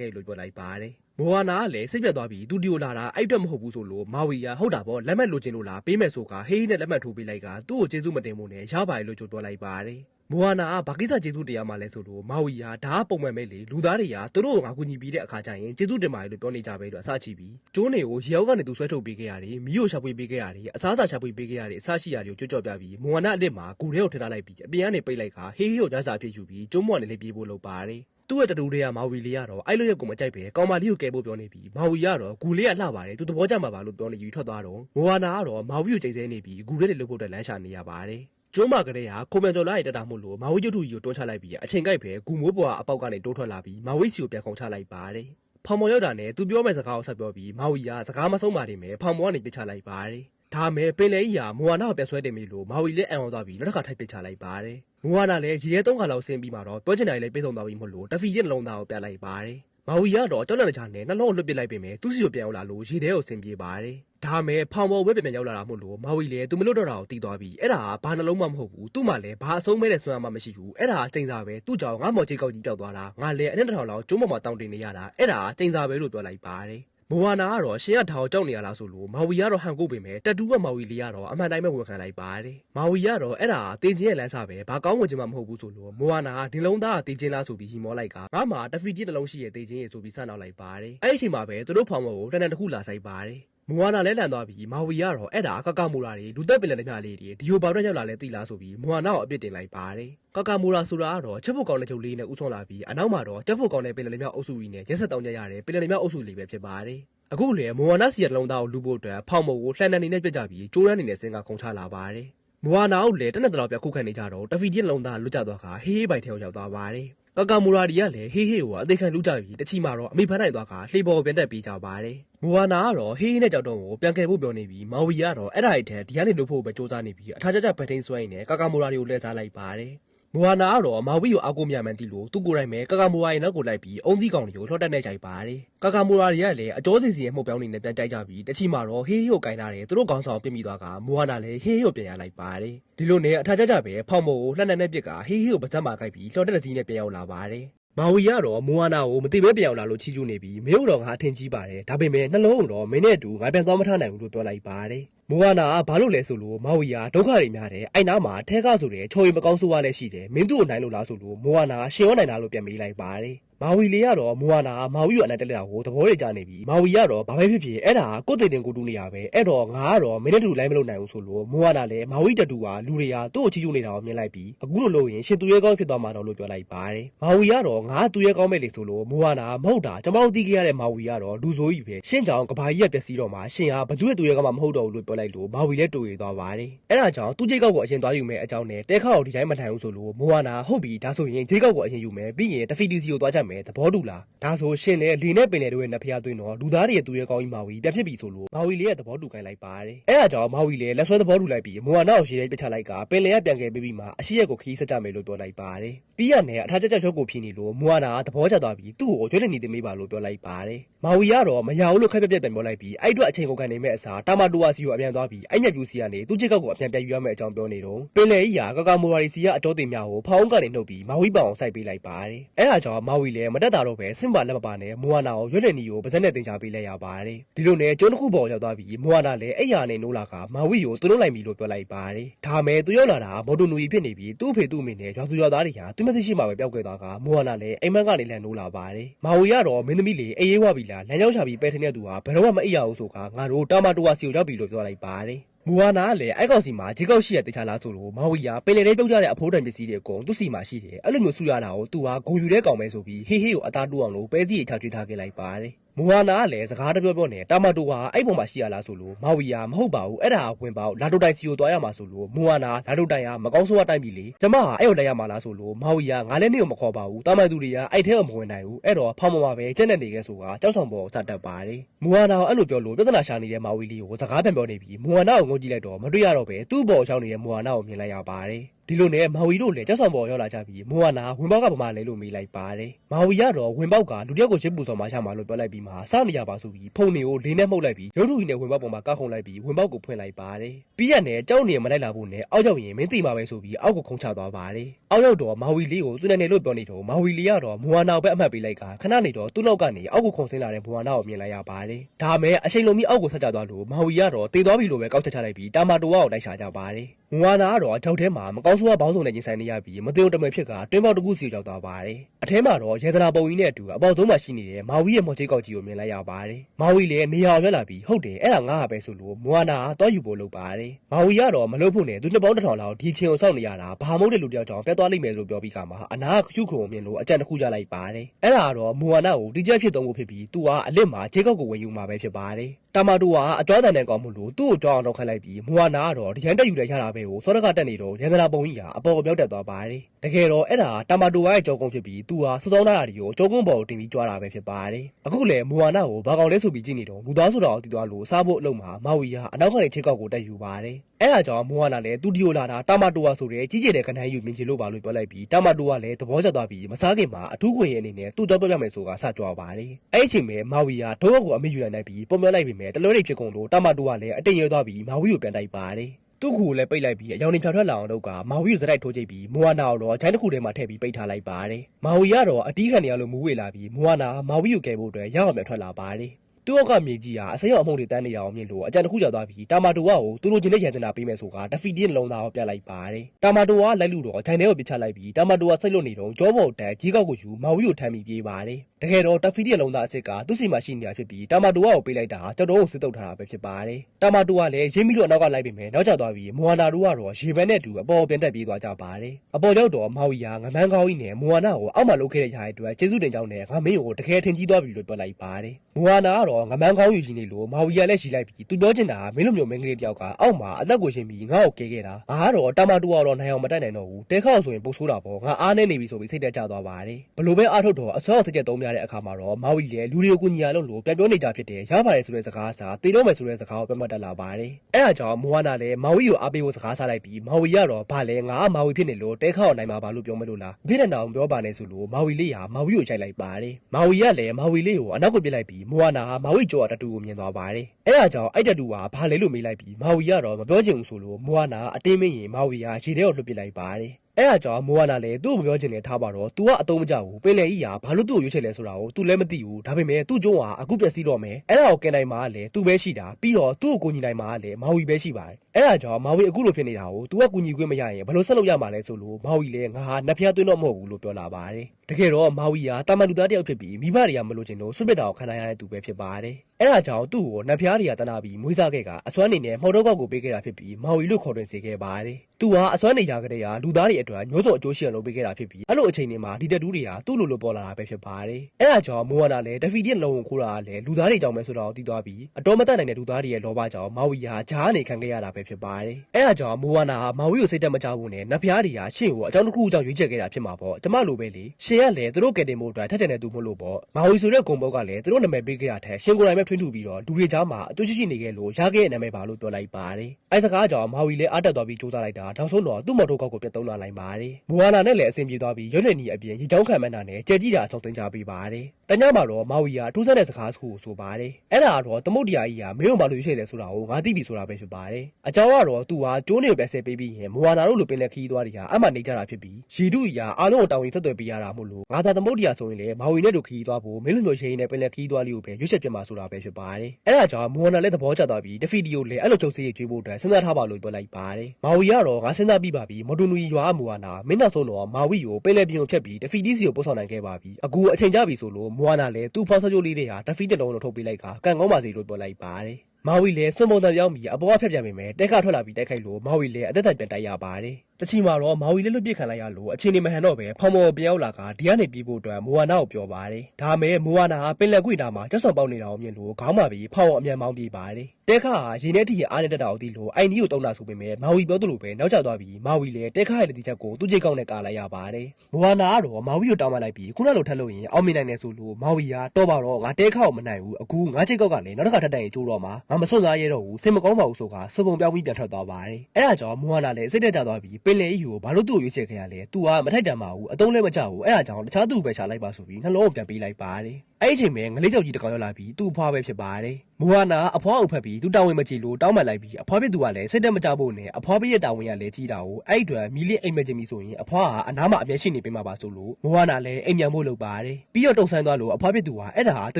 ခဲ့လို့ ပြောလိုက်ပါတယ် မိုဝါနာကလည်း စိတ်ပြတ်သွားပြီး သူတီကိုလာတာ အဲ့အတွက်မဟုတ်ဘူးဆိုလို့ မာဝီယာဟုတ်တာပေါ့ လက်မှတ်လိုချင်လို့လား ပေးမယ်ဆိုကဟေးနဲ့ လက်မှတ်ထိုးပေးလိုက်ကသူ့ကို ကျေးဇူးမတင်ဖို့နဲ့ ရပါလေလို့ ကြိုပြောလိုက်ပါတယ် မိုဝါနာက ဘာကိစ္စကျေးဇူးတရားမှလဲဆိုလို့မာဝီယာဒါကပုံမှန်ပဲလေ လူသားတွေက သူတို့ကို ငါကူညီပြီးတဲ့အခါကျရင် ကျေးဇူးတင်ပါတယ်လို့ ပြောနေကြပဲလို့ အစချီပြီးကျိုးနေကို ရေအောက်ကနေ သူဆွဲထုတ်ပေးခဲ့ရတယ်မီးကိုရှာဖွေပေးခဲ့ရတယ်အစားအစာ ရှာဖွေပေးခဲ့ရတယ်အစရှိရတယ်ကို ကြွကြော်ပြပြီး မိုဝါနာအစ်စ်မှာ ဂူထဲကို ထည့်ထားလိုက်ပြီး အပြင်ကနေ ပိတ်လိုက်ကဟေးဟေးကို ညစာဖြစ်ယူပြီး ကျုံးမွန်လေးလေးပြေးဖို့လုပ်ပါတယ် သူ့ရဲ့ တတူတွေကမာဝီလေးကတော့ အဲ့လိုရက်ကို မကြိုက်ပဲ ကောင်မလေးကိုကဲဖို့ပြောနေပြီး မာဝီကတော့ ဂူလေးကလှပါတယ် သူသဘောကျမှာပါလို့ ပြောနေယူထွက်သွားတော့ မိုဝါနာကတော့ မာဝီကိုချိန်ဆနေပြီး ဂူလေးတွေလှုပ်ဖို့အတွက် လမ်းရှာနေရပါတယ် ကျိုးမကလေးကခုံမြန်ကျော်လာရတက်တာမို့လို့မာဝီကျွတ်ထူကြီးကိုတွန်းချလိုက်ပြီးအချိန်ကိုက်ပဲဂူမိုးပေါ်ကအပေါက်ကနေတိုးထွက်လာပြီးမာဝီစီကိုပြန်ခုံချလိုက်ပါတယ်ဖောင်မော်ရောက်တာနဲ့သူပြောမဲ့စကားကိုဆက်ပြောပြီးမာဝီကစကားမဆုံးပါနေမယ်ဖောင်မော်ကနေပြစ်ချလိုက်ပါတယ်ဒါမဲ့ပင်လေကြီးဟာမိုဝါနာကိုပြန်ဆွဲတင်ပြီလို့မာဝီလည်းအံ့ဩသွားပြီးနောက်တစ်ခါထိုက်ပစ်ချလိုက်ပါတယ်။မိုဝါနာလည်းရေရဲသုံးခါလောက်ဆင်းပြီးမှတော့ပြောချင်တယ်လည်းပြေဆုံးသွားပြီးမို့လို့တဖီရဲ့နှလုံးသားကိုပြလိုက်ပါတယ်။မာဝီကတော့ကြောက်တဲ့ချာနဲ့နှလုံးကိုလွတ်ပစ်လိုက်ပေမဲ့သူ့စီကိုပြန်ရောက်လာလို့ရေထဲကိုဆင်းပြေးပါတယ်။ ဒါမဲ့ဖောင်ပေါ်ဝဲပြန်ပြန်ရောက်လာတာမို့လို့မာဝီလည်းသူမလွတ်တော့တာကိုတီးသွားပြီးအဲ့ဒါကဘာနှလုံးမှမဟုတ်ဘူးသူ့မှာလည်းဘာအဆုံးမဲတဲ့ဆွမ်းအမှမရှိဘူးအဲ့ဒါကချိန်စာပဲသူ့ကြောင့်ငါမော်ချေကောက်ကြီးပျောက်သွားတာငါလည်းအနှစ်တစ်ထောင်လောက်ကျုံးပေါ်မှာတောင်းတင်နေရတာအဲ့ဒါကချိန်စာပဲလို့ပြောလိုက်ပါတယ်။မိုဝါနာကတော့ရှင်ကထောင်ကြောက်နေရလားဆိုလို့မာဝီကတော့ဟန်ကိုပေမဲ့တက်တူးကမာဝီလေးကတော့အမှန်တိုင်းပဲဝန်ခံလိုက်ပါတယ်မာဝီကတော့အဲ့ဒါတေချင်းရဲ့လမ်းစာပဲဘာကောင်းဝင်ချင်မှမဟုတ်ဘူးဆိုလို့မိုဝါနာကဒီလုံးသားကတေချင်းလားဆိုပြီးဟီမောလိုက်ကငါမှတဖီကြီးတစ်လုံးရှိရဲ့တေချင်းရဲ့ဆိုပြီးစနောက်လိုက်ပါတယ်အဲ့ဒီအချိန်မှာပဲသူတို့ဖောင်မော်ကိုတန်တန်တစ်ခုလာဆိုင်ပါတယ် မူဝါနာလဲလန်သွားပြီးမာဝီကတော့အဲ့ဒါကကမိုရာတွေလူသက်ပင်လည်းတမျှလေးတွေဒီယိုဘောက်တော့ရောက်လာလဲသိလားဆိုပြီးမူဝါနာကိုအပြစ်တင်လိုက်ပါတယ်ကကမိုရာဆိုတာကတော့ချက်ဖို့ကောင်းတဲ့ချုပ်လေးနဲ့ဥဆောင်လာပြီးအနောက်မှာတော့ချက်ဖို့ကောင်းတဲ့ပင်လည်းမြောက်အုပ်စုကြီးနဲ့ရက်ဆက်တောင်းကြရတယ်ပင်လည်းမြောက်အုပ်စုလေးပဲဖြစ်ပါတယ်အခုလေမိုဝါနာစီရတလုံးသားကိုလူဖို့အတွက်ဖောင်မိုကိုလှန်နေနေပြကြပြီးကျိုးရမ်းနေတဲ့စင်ကခုံချလာပါတယ်မူဝါနာကိုလည်းတနက်တလောက်ပြခုခံနေကြတော့တဖီဒီလုံးသားလွတ်ကျသွားခါဟေးဟေးပိုက်ထဲကိုရောက်သွားပါတယ် ကကာမူရာဒီကလည်းဟေးဟေးကိုအသေးခံလူကြပြီးတချီမှာတော့အမိဖမ်းနိုင်သွားခါလှေပေါ်ပြန်တက်ပေးကြပါတယ်။မူဝါနာကတော့ဟေးဟေးနဲ့ကြောက်တော့ကိုပြန်ကယ်ဖို့ပြောနေပြီးမော်ဝီကတော့အဲ့ဒါအိတ်ထဲဒီကနေလို့ဖို့ပဲစူးစမ်းနေပြီးအထာကျကျဗတ်ထိန်ဆွဲနေကာကာမူရာတွေကိုလဲစားလိုက်ပါတယ်။ မူဝါနာကတော့မာဝီကိုအကူမြမှန်တီလို့သူကိုယ်တိုင်ပဲကာကာမူရာရဲ့နောက်ကိုလိုက်ပြီးအုံသီးကောင်တွေကိုလှော့တက်နေကြိုက်ပါတယ်။ကာကာမူရာတွေကလည်းအကျော်စီစီရဲ့မှုတ်ပြောင်းနေနဲ့ပြန်တိုက်ကြပြီးတချီမှာတော့ဟေးဟေးကိုကင်လာတယ်သူတို့ခေါင်းဆောင်ပြစ်မိသွားကမူဝါနာလည်းဟေးဟေးကိုပြန်ရလိုက်ပါတယ်။ဒီလိုနဲ့အထာကျကျပဲဖောင်မို့ကိုလှက်နဲ့နဲ့ပြစ်ကဟေးဟေးကိုပါဇက်မှာကိုက်ပြီးလှော်တက်တဲ့စီးနဲ့ပြန်ရောက်လာပါတယ်။မာဝီကတော့မိုဝါနာကိုမတိပဲပြောင်လာလို့ချီးကျူးနေပြီးမင်းတို့တော့ငါအထင်ကြီးပါတယ်ဒါပေမဲ့နှလုံးတော့မင်းနဲ့အတူငါပြန်သွားမထနိုင်ဘူးလို့ပြောလိုက်ပါတယ် မိုဝါနာကဘာလို့လဲဆိုလို့မာဝီကဒုက္ခတွေများတယ်အဲ့နားမှာထဲကဆိုတဲ့ချော်ရီမကောင်းဆိုးရလည်းရှိတယ်မင်းတို့ကိုနိုင်လို့လားဆိုလို့မိုဝါနာရှင်ရောနိုင်လားလို့ပြန်မေးလိုက်ပါတယ်မာဝီလေးကတော့မိုဝါနာမာဝီကိုအနက်တက်လက်တာကိုသဘောရကြနေပြီမာဝီကတော့ဘာပဲဖြစ်ဖြစ်အဲ့ဒါကိုတိတ်တင်ကိုတူးနေရပဲအဲ့တော့ငါကတော့မင်းနဲ့တူလိုက်မလို့နိုင်ဘူးဆိုလို့မိုဝါနာလည်းမာဝီတတူကလူတွေကသူ့ကိုချီးကျူးနေတာကိုမြင်လိုက်ပြီးအခုလိုလုပ်ရင်ရှင်သူရဲကောင်းဖြစ်သွားမှာတော့လို့ပြောလိုက်ပါတယ်မာဝီကတော့ငါသူရဲကောင်းမဲ့လေဆိုလို့မိုဝါနာမဟုတ်တာကျွန်တော်သိခဲ့ရတဲ့မာဝီကတော့လူဆိုးကြီးပဲရှင်းကြောင်ကဘာကြီးကပျက်စီးတော့မှရှင်ဟာဘသူရဲ့သူရဲကောင်းမှမဟုတ်တော့ဘူးလို့ပြောလိုက်လို့မာဝီလည်းတူရသွားပါတယ်အဲ့ဒါကြောင့်သူ့ကြေးကောက်ကိုအရင်သွားယူမယ်အကြောင်းနဲ့တဲခါကိုဒီတိုင်းမထိုင်ဘူးဆိုလို့မိုဝါနာဟုတ်ပြီဒါဆိုရင်ကြေးကောက်ကိုအရင်ယူမယ်ပြီးရင်တဖီတီစီကိုသွားကြမယ်သဘောတူလားဒါဆိုရှင်နဲ့လေနဲ့ပင်လေတို့ရဲ့နှစ်ဖျားသွင်းတော့လူသားတွေရဲ့သူရဲကောင်းကြီးမာဝီပြဖြစ်ပြီဆိုလို့မာဝီလေးရဲ့သဘောတူခိုင်းလိုက်ပါတယ်အဲ့ဒါကြောင့်မာဝီလည်းလက်ဆွဲသဘောတူလိုက်ပြီးမိုဝါနာကိုရှေ့ထဲပြချလိုက်ကပင်လေကပြန်ကယ်ပေးပြီးမှအရှိရက်ကိုခီးဆက်ကြမယ်လို့ပြောလိုက်ပါတယ်ပြီးရနဲ့အထားကျကျရုပ်ကိုဖြီးနေလို့မိုဝါနာကသဘောကျသွားပြီးသူ့ကိုကျွဲလက်နေသိမေးပါလို့ပြောလိုက်ပါတယ်မာဝီကတော့မရဘူးလို့ခက်ပြက်ပြက်ပြန်ပြောလိုက်ပြီးအဲ့အတွက်အချိန်ကုန်ခံနေမဲ့အစားတာမာတိုဝါစီကိုအပြန်သွားပြီးအဲ့မြက်ပြူစီကနေသူ့ချစ်ကောက်ကိုအပြန်ပြန်ယူရမယ့်အကြောင်းပြောနေတော့ပင်လေကြီးကကကာမိုရာရီစီကအတော်တင်များကိုဖောင်းကနေနှုတ်ပြီးမာဝီပောင်စိုက်ပေးလိုက်ပါတယ်အဲ့ဒါကြောင့်မာဝီလည်းမတက်တာတော့ပဲစင်ပါလက်မပါနဲ့မိုဝါနာကိုရွက်လက်နီကိုပါဇက်နဲ့တင်ချပေးလိုက်ရပါတယ်ဒီလိုနဲ့ကျုံးတစ်ခုပေါ်ရောက်သွားပြီးမိုဝါနာလည်းအဲ့ရနဲ့နိုးလာကမာဝီကိုသူတို့လိုက်ပြီလို့ပြောလိုက်ပါတယ်ဒါမဲ့သူရောက်လာတာမော်တိုနူကြီးဖြစ်နေပြီးသူ့ဖေသူ့အမေနဲ့ရွာသူရွာသားတွေဟာသူမသိရှိမှပဲပျောက်ကွယ်သွားကမိုဝါနာလည်းအိမ်မက်ကနေလန်နိုးလာပါတယ်မာဝီကတော့မင်းသမီးလေးအေးရေးဝပြီလားလမ်းကြောင်းချပြီးပဲထင်းတဲ့သူဟာဘယ်တော့မှမအိပ်ရဘူးဆိုကငါတို့တာမာတိုဝါစီကိုရောက်ပြီလို့ပြောလိုက်ပါတယ် မူဝါနာကလည်း အိုက်ကောက်စီမှာဂျေကောက်ရှိရတေချာလားဆိုလို့ မာဝီယာပင်လယ်ထဲပြုတ်ကြတဲ့ အဖိုးတန်ပစ္စည်းတွေအကုန် သူ့စီမှာရှိတယ် အဲ့လိုမျိုးဆူရတာကို သူကဂုံယူတဲ့ကောင်ပဲဆိုပြီး ဟေးဟေးကို အသားတူအောင်လို့ ပဲစီချချွေးထားခဲ့လိုက်ပါတယ် မူဝါနာကလည်းစကားတပြောပြောနဲ့တာမာတိုဟာအဲ့ပေါ်မှာရှိရလားဆိုလို့မာဝီယာမဟုတ်ပါဘူးအဲ့ဒါဝင်ပေါလာတိုတိုင်စီကိုသွားရမှာဆိုလို့မူဝါနာလာတိုတိုင်ကမကောင်းဆိုးဝတိုင်းပြီလေကျမကအဲ့ကိုလိုက်ရမှာလားဆိုလို့မာဝီယာငါလည်းနေကိုမခေါ်ပါဘူးတာမန်သူတွေကအဲ့ထဲကိုမဝင်နိုင်ဘူးအဲ့တော့ဖောင်းမမပဲကျက်နေနေခဲ့ဆိုတာကြောက်ဆောင်ပေါ်စတက်ပါတယ်မူဝါနာကအဲ့လိုပြောလို့ပြဿနာရှာနေတဲ့မာဝီလီကိုစကားပြန်ပြောနေပြီးမူဝါနာကိုငုံကြည့်လိုက်တော့မတွေ့ရတော့ပဲသူ့ဘော်ချောင်းနေတဲ့မူဝါနာကိုမြင်လိုက်ရပါတယ် ဒီလိုနဲ့မာဝီတို့လည်းကြောက်ဆောင်ပေါ်ရောက်လာကြပြီးမိုဝါနာဝင်ပေါက်ကဘာမှလဲလို့မေးလိုက်ပါတယ်မာဝီကတော့ဝင်ပေါက်ကလူတစ်ယောက်ကိုရှစ်ပူဆောင်မှရမှာလို့ပြောလိုက်ပြီးမှစောင့်နေရပါဆိုပြီးဖုန်တွေကိုလေးနဲ့မှုတ်လိုက်ပြီးရုပ်ထုကြီးနဲ့ဝင်ပေါက်ပေါ်မှာကောက်ခုံလိုက်ပြီးဝင်ပေါက်ကိုဖွင့်လိုက်ပါတယ်ပြီးရနဲ့ကြောက်နေမလိုက်လာဖို့နဲ့အောက်ရောက်ရင်မင်းသိမှာပဲဆိုပြီးအောက်ကိုခုံချသွားပါတယ်အောက်ရောက်တော့မာဝီလေးကိုသူနဲ့နေလို့ပြောနေတော့မာဝီလေးကတော့မိုဝါနာကိုပဲအမှတ်ပေးလိုက်ကခဏနေတော့သူ့နောက်ကနေအောက်ကိုခုံဆင်းလာတဲ့မိုဝါနာကိုမြင်လိုက်ရပါတယ်ဒါမဲ့အချိန်လုံးပြီးအောက်ကိုဆက်ကြသွားလို့မာဝီကတော့တေသွားပြီလို့ပဲကောက်ချက်ချလိုက်ပြီးတာမာတိုဝါကိုလိုက်ရှာကြပါတယ်မိုဝါနာကတော့ကြောက်ထဲမှာမကောင်းဆိုးကဘောင်းစုံနဲ့ရင်ဆိုင်နေရပြီးမသိုံတမဲဖြစ်ကတွင်းပေါက်တစ်ခုစီရောက်သွားပါတယ်အထဲမှာတော့ရေဒနာပုံကြီးနဲ့အတူအပေါက်ဆုံးမှာရှိနေတဲ့မာဝီရဲ့မော်ချေကောက်ကြီးကိုမြင်လိုက်ရပါတယ်မာဝီလည်းနေရာကိုရောက်လာပြီးဟုတ်တယ်အဲ့ဒါငါဟာပဲဆိုလို့မိုဝါနာကတော့ယူဖို့လုပ်ပါတယ်မာဝီကတော့မလုပ်ဖို့နဲ့သူနှစ်ပေါင်းတစ်ထောင်လောက်ဒီချင်းကိုစောင့်နေရတာဘာမို့တဲ့လူတယောက်ကြောင့်ပြတ်သွားလိမ့်မယ်လို့ပြောပြီးကမှအနာကခရုခုံမြင်လို့အကြံတစ်ခုကြလိုက်ပါတယ်အဲ့ဒါကတော့မိုဝါနာကိုဒီချက်ဖြစ်သုံးဖို့ဖြစ်ပြီးသူကအလစ်မှာခြေကောက်ကိုဝင်ယူမှာပဲဖြစ်ပါတယ် တာမာတိုကအကြောတန်တန်ကောင်းမှုလို့သူ့ကိုကြောက်အောင်တော့ခိုင်းလိုက်ပြီးမိုဝါနာကတော့ဒီတိုင်းတက်ယူတဲ့ရတာပဲကိုစောတကတက်နေတော့ရန်ဒနာပုံကြီးကအပေါ်ကိုပြောက်တက်သွားပါတယ် တကယ်တော့အဲ့ဒါတာမာတိုရဲ့ကြောကုန်းဖြစ်ပြီးသူဟာစောစောနာတာဒီကိုကြောကုန်းပေါ်ကိုတင်ပြီးကြွားတာပဲဖြစ်ပါတယ်အခုလည်းမိုဝါနာကိုဘာကောင်လဲဆိုပြီးကြည့်နေတော့လူသားဆိုတာကိုတည်သွားလို့စားဖို့အလုံးမှာမာဝီကအနောက်ကနေခြေကောက်ကိုတက်ယူပါတယ်အဲ့ဒါကြောင့်မိုဝါနာလည်းသူဒီယိုလာတာတာမာတိုဝါဆိုတဲ့ကြီးကျယ်တဲ့ခဏယူမြင်ချင်လို့ပါလို့ပြောလိုက်ပြီးတာမာတိုဝါလည်းသဘောကျသွားပြီးမစားခင်မှာအထူးခွင့်ရအနေနဲ့သူ့တော့ပြောပြမယ်ဆိုတာစကြွားပါတယ်အဲ့အချိန်မှာမာဝီကထိုးကောက်ကိုအမိယူရနိုင်ပြီးပုံပြလိုက်ပြီးမယ်တလွဲလေးဖြစ်ကုန်လို့တာမာတိုဝါလည်းအတိတ်ရဲသွားပြီးမာဝီကိုပြန်တိုက်ပါတယ် သူ့ခုကိုလည်းပိတ်လိုက်ပြီးအယောင်နေဖြောက်ထွက်လာအောင်လုပ်ကမာဝီကိုစတိုက်ထိုးချိတ်ပြီးမိုဝါနာကိုတော့ဂျိုင်းတစ်ခုထဲမှာထည့်ပြီးပိတ်ထားလိုက်ပါတယ်မာဝီကတော့အတီးခံနေရလို့မူးဝေလာပြီးမိုဝါနာမာဝီကိုကယ်ဖို့အတွက်ရောက်အောင်ပြန်ထွက်လာပါတယ် သူ့အောက်ကမြေကြီးဟာအစိမ်းရောင်အမှုန့်တွေတန်းနေတာအောင်မြင်လို့အကြံတစ်ခုကြောက်သွားပြီးတာမာတိုဝါကိုသူတို့ချင်းတဲ့ရန်တနာပေးမယ်ဆိုတာတဖီတီရဲ့လုံးသားကိုပြလိုက်ပါတယ်တာမာတိုဝါလိုက်လို့တော့ဂျိုင်းထဲကိုပြချလိုက်ပြီးတာမာတိုဝါစိတ်လွတ်နေတော့ကြောဘော်တန်ကြီးကောက်ကိုယူမာဝီကိုထမ်းပြီးပြေးပါတယ်တကယ်တော့တဖီတီရဲ့လုံးသားအစ်စ်ကသူ့စီမှာရှိနေတာဖြစ်ပြီးတာမာတိုဝါကိုပေးလိုက်တာဟာကြောက်တော့ကိုစစ်တုပ်ထားတာပဲဖြစ်ပါတယ်တာမာတိုဝါလည်းရင်းပြီးတော့အနောက်ကလိုက်ပြီးမယ်နောက်ကျသွားပြီးမိုဝါနာတို့ကတော့ရေပန်းနဲ့အတူအပေါ်ပြန်တက်ပြေးသွားကြပါတယ်အပေါ်ရောက်တော့မာဝီယာငမန်းကောင်းကြီးနဲ့မိုဝါနာကိုအောက်မှာလုတ်ခဲ့တဲ့ຢာရဲ့အတွက်ကျေးဇူးတင်ကြောင်းနဲ့ငါမင်းကိုတကယ်ထင်ကြီးသွားပြီလို့ပြောလိုက်ပါတယ် မိုဝါနာကတော့ငမန်းကောင်းယူရှိနေလို့မာဝီယာလည်းရှိလိုက်ပြီးသူပြောချင်တာကမင်းလိုမျိုးမင်းကလေးတယောက်ကအောက်မှာအသက်ကိုရှင်ပြီးငါ့ကိုကဲခဲ့တာငါကတော့တာမာတိုဝါတော့နိုင်အောင်မတက်နိုင်တော့ဘူးတဲခောက်ဆိုရင်ပုတ်ဆိုးတာပေါ့ငါအားနေနေပြီဆိုပြီးစိတ်တက်ကြသွားပါတယ်ဘလို့ပဲအားထုတ်တော့အစောစိတ်ချက်သုံးပြတဲ့အခါမှာတော့မာဝီလည်းလူတွေကိုကူညီရလို့လို့ပြန်ပြောနေကြဖြစ်တယ်ရပါတယ်ဆိုတဲ့စကားအစားတေတော့မယ်ဆိုတဲ့စကားကိုပြောမှတ်တက်လာပါတယ်အဲအကြောင်းမိုဝါနာလည်းမာဝီကိုအားပေးဖို့စကားစားလိုက်ပြီးမာဝီကတော့ဗာလဲငါကမာဝီဖြစ်နေလို့တဲခောက်နိုင်မှာပါလို့ပြောမလို့လားမဖြစ်တဲ့အောင်ပြောပါနဲ့ဆိုလို့မာဝီလေးဟာမာဝီကိုချိန်လိုက်ပါတယ်မာဝီကလည်းမာဝီလေးကိုအနောက်ကိုပြစ်လိုက်ပြီးမိုဝါနာဟာမာဝီကျော်တတူကိုမြင်သွားပါတယ်အဲအကြောင်းအဲ့တတူဟာဗာလဲလို့မေးလိုက်ပြီးမာဝီကတော့မပြောချင်ဘူးဆိုလို့မိုဝါနာအတင်းမင်းရင်မာဝီဟာခြေထဲကိုလွှတ်ပစ်လိုက်ပါတယ်အဲ့အကြောင်းမိုးဝနာလည်းသူ့ကိုမပြောချင်တယ်ထားပါတော့ तू ကအတုံးမကြဘူးပင်လေကြီးဟာဘာလို့သူ့ကိုရွေးချယ်လဲဆိုတာကို तू လည်းမသိဘူးဒါပေမဲ့သူ့ကျုံးဟာအခုပြက်စီးတော့မယ်အဲ့ဒါကိုကင်နိုင်မှာလည်း तू ပဲရှိတာပြီးတော့သူ့ကိုကိုညီနိုင်မှာလည်းမောင်ဝီပဲရှိပါတယ်အဲ့အကြောင်းမောင်ဝီအခုလိုဖြစ်နေတာကို तू ကကူညီခွင့်မရရင်ဘယ်လိုဆက်လုပ်ရမှာလဲဆိုလို့မောင်ဝီလည်းငါဟာနှစ်ဖျားသွင်းတော့မဟုတ်ဘူးလို့ပြောလာပါတယ် တကယ်တော့မောင်ဝီဟာတာမန်လူသားတယောက်ဖြစ်ပြီးမိဘတွေကမလို့ချင်လို့ဆွတ်ပစ်တာကိုခံရတဲ့သူပဲဖြစ်ပါတယ်အဲ့ဒါကြောင့်သူ့ကိုနှစ်ဖျားတွေကတနာပြီးမွေးစားခဲ့ကအစွမ်းနေနဲ့မှော်တော့ကောက်ကိုပေးခဲ့တာဖြစ်ပြီးမောင်ဝီလို့ခေါ်တွင်စေခဲ့ပါတယ်သူဟာအစွမ်းနေရကြတဲ့ဟာလူသားတွေအတွက်မျိုးစုံအကျိုးရှိအောင်လုပ်ပေးခဲ့တာဖြစ်ပြီးအဲ့လိုအချိန်တွေမှာဒီတက်တူးတွေကသူ့လိုလိုပေါ်လာတာပဲဖြစ်ပါတယ်အဲ့ဒါကြောင့်မိုးဝနာလည်းဒဖီတီရဲ့လုံကိုခိုးတာကလည်းလူသားတွေကြောင့်ပဲဆိုတာကိုသိသွားပြီးအတော်မတတ်နိုင်တဲ့လူသားတွေရဲ့လောဘကြောင့်မောင်ဝီဟာဂျားနေခံခဲ့ရတာပဲဖြစ်ပါတယ်အဲ့ဒါကြောင့်မိုးဝနာဟာမောင်ဝီကိုစိတ်တက်မကြဘူးနဲ့နှစ်ဖျားတွေကရှင့်ကိုအကြောင်းတစ်ခုခုကြောင့်ရွေးချယ်ခဲ့တာဖြစ်မှာပေါ့ကျမလိုပဲလေရှင်ကလည်းသူတို့ကယ်တင်ဖို့အတွက်ထက်တဲ့တဲ့သူမလို့ပေါ့မောင်ဝီဆိုတဲ့ဂုံဘောကလည်းသူတို့နာမည်ပေးခဲ့တာထက်ရှင်ကိုယ်တိုင်ပဲထွင်းထူပြီးတော့လူတွေကြားမှာအတူရှိရှိနေခဲ့လို့ရခဲ့တဲ့နာမည်ပါလို့ပြောလိုက်ပါတယ်အဲစကားကြောင့်မောင်ဝီလည်းအားတက်သွားပြီးစူးစမ်းလိုက်တာနောက်ဆုံးတော့သူ့မော်တော်ကောက်ကိုပြတ်သုံးလာနိုင်ပါတယ်မိုးဝနာနဲ့လည်းအဆင်ပြေသွားပြီးရွက်ရွက်နီအပြင်ရေချောင်းခံမှန်းတာနဲ့ကြဲကြည့်တာအဆုံးသင်ကြားပေးပါတယ်တညမှာတော့မောင်ဝီကထူးဆန်းတဲ့စကားစုကိုဆိုပါတယ်အဲ့ဒါကတော့သမုတ်တရားကြီးကမင်းတို့ဘာလို့ရွေးချယ်လဲဆိုတာကိုငါသိပြီဆိုတာပဲဖြစ်ပါတယ်အကြောင်းကတော့သူဟာကျိုးနေပဲဆဲပေးပြီးရင်မိုးဝနာတို့လိုပင်လက်ခီးသွားတွေဟာအမှနေကြတာဖြစ်ပြီးရီဒုကြီးကအားလုံးကိုတောင်းရင်ဆက်သွယ်ပေးရတာမို့လို့ငါသာသမုတ်တရားဆိုရင်လေမောင်ဝီနဲ့တို့ခီးသွားဖို့မင်းလိုမျိုးရှိရင်လည်းပင်လက်ခီးသွားလေးကိုပဲရွေးချယ်ပြမှာဆိုတာပဲဖြစ်ပါတယ်အဲ့ဒါကြောင့်မိုးဝနာလည်းသဘောကျသွားပြီးတဖီဒီကိုလည်းအဲ့လိုချုပ်စေးရွေးဖို့အတွက်စဉ်းစားထားပါလို့ပြောလိုက်ပါတယ်မောင်ဝီကတော့ငါစဉ်းစားပြီးပါပြီမော်တူနူရွာအမူဝနာမင်းနောက်ဆုံးတော့မာဝီကိုပင်လက်ပြင်ကိုဖြတ်ပြီးတဖီဒီစီကိုပို့ဆောင်နိုင်ခဲ့ပါပြီအခုအချိန်ကြပြီဆိုလို့မွာနာလည်းသူ့ဖောက်ဆော့ချိုးလေးတွေဟာတဖီတစ်လုံးလုံးထုတ်ပေးလိုက်ကကန်ကောင်းပါစေလို့ပြောလိုက်ပါတယ်မာဝီလည်းစွန်ပုံတန်ပြောင်းပြီးအပေါ်ကဖျက်ပြန်ပေမဲ့တက်ခထွက်လာပြီးတိုက်ခိုက်လို့မာဝီလည်းအသက်သက်ပြန်တိုက်ရပါတယ်တချီမှာတော့မာဝီလေးလွတ်ပြစ်ခံလိုက်ရလို့အချိန်နေမဟန်တော့ပဲဖောင်မော်ပြောင်းလာကဒီကနေပြေးဖို့အတွက်မိုဝါနာကိုပြောပါတယ်ဒါမဲ့မိုဝါနာဟာပင်လက်ကွေတာမှာကျက်စော်ပေါက်နေတာကိုမြင်လို့ခေါင်းမှာပြီးဖောင်အမြန်မောင်းပြေးပါတယ်တက်ခါဟာရင်ထဲထိအားနဲ့တက်တာကိုသိလို့အိုင်ဒီကိုတုံးတာဆိုပေမဲ့မာဝီပြောသလိုပဲနောက်ကျသွားပြီးမာဝီလည်းတက်ခါရဲ့လက်တီချက်ကိုသူ့ချိတ်ကောက်နဲ့ကာလိုက်ရပါတယ်မိုဝါနာကတော့မာဝီကိုတောင်းပန်လိုက်ပြီးခုနလိုထက်လို့ရင်အောင်မြင်နိုင်တယ်ဆိုလို့မာဝီကတော့ပါတော့ငါတက်ခါကိုမနိုင်ဘူးအခုငါချိတ်ကောက်ကလည်းနောက်တစ်ခါထပ်တိုင်ရင်ကျိုးတော့မှာငါမစွန့်စားရဲတော့ဘူးစိတ်မကောင်းပါဘူးဆိုကစုံပုံပြောင်းပြီးပြန်ထွက်သွားပါတယ်အဲ့ဒါကြောင့်မိုဝါနာလည်းစိတ်တက်ကြသွားပြီးပင်လယ်ကြီးကိုဘာလို့သူ့ကိုရွေးချယ်ခဲ့ရလဲ သူကမထိုက်တန်ပါဘူးအတုံးလည်းမချဘူး အဲ့ဒါကြောင့် တခြားသူ့ကိုပဲ ရှာလိုက်ပါဆိုပြီး နှလုံးကို ပြန်ပေးလိုက်ပါတယ် အဲ့ဒီအချိန်မှာငလေးကြောက်ကြီးတစ်ကောင်ရောက်လာပြီးသူ့အဖွားပဲဖြစ်ပါတယ်မူဟာနာအဖွားကိုဖက်ပြီးသူတာဝန်မကြည့်လို့တောင်းပန်လိုက်ပြီးအဖွားပြသူကလည်းစိတ်တက်မကြဖို့နဲ့အဖွားပြရဲ့တာဝန်ကလည်းကြီးတာကိုအဲ့ဒီအတွက်မီလီအိမ်မက်ချင်ပြီဆိုရင်အဖွားကအနားမှာအမျက်ရှိနေပေးမှာပါဆိုလို့မူဟာနာလည်းအိမ်မြန်ဖို့လုပ်ပါတယ်ပြီးတော့တုံဆန်းသွားလို့အဖွားပြသူကအဲ့ဒါဟာသ